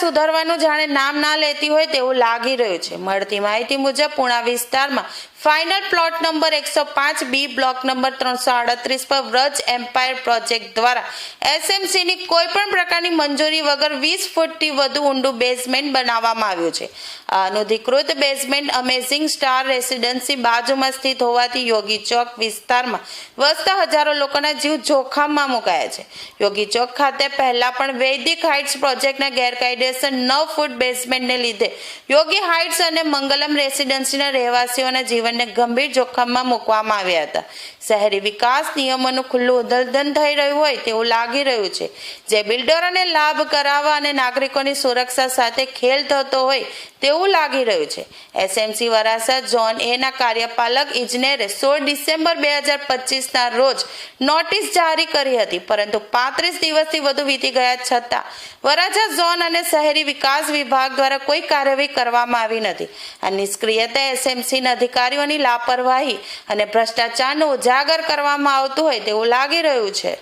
સુધારવાનું જાણે નામ ના લેતી હોય તેવું લાગી રહ્યું છે. મળતી માહિતી મુજબ, પુણા વિસ્તારમાં ફાઇનલ પ્લોટ નંબર એકસો પાંચ બી બ્લોક નંબર ત્રણસો આડત્રીસ પર વ્રજ એમ્પાયર પ્રોજેક્ટ દ્વારા એસએમસીની કોઈ પણ પ્રકારની મંજૂરી વગર વીસ ફૂટથી વધુ ઊંડું બેઝમેન્ટ બનાવવામાં આવ્યું છે. અનધિકૃત બેઝમેન્ટ અમેઝિંગ સ્ટાર રેસિડેન્સી બાજુમાં સ્થિત હોવાથી યોગી ચોક વિસ્તારમાં વસતા હજારો લોકોના જીવ જોખમમાં મુકાયા છે. યોગી ચોક ખાતે પહેલા પણ વૈદિક હાઇટ્સ પ્રોજેક્ટના ગેરકાયદેસર નવ ફૂટ બેઝમેન્ટને લીધે. યોગી હાઇટ્સ અને મંગલમ રેસિડેન્સીના રહેવાસીઓના જીવનને ગંભીર જોખમમાં મૂકવામાં આવ્યા હતા. શહેરી વિકાસ નિયમોનું ખુલ્લું ઉલ્લંઘન થઈ રહ્યું હોય તેવું લાગી રહ્યું છે. જે બિલ્ડરોને લાભ કરાવવા અને નાગરિકોની સુરક્ષા સાથે ખેલ થતો હોય તેવું લાગી રહ્યું છે. એસએમસી વરાસા ઝોન એના કાર્યપાલક ઇજનેરે સોળ ડિસેમ્બર બે હજાર પચીસના રોજ નોટિસ જારી કરી હતી. પરંતુ પાંત્રીસ દિવસથી વધુ વીતી ગયા છતાં વરાછા ઝોન અને શહેરી વિકાસ વિભાગ દ્વારા કોઈ કાર્યવાહી કરવામાં આવી નથી. આ નિષ્ક્રિયતા એસએમસીના અધિકારીઓની લાપરવાહી અને ભ્રષ્ટાચારનું ઉજાગર કરવામાં આવતું હોય તેવું લાગી રહ્યું છે.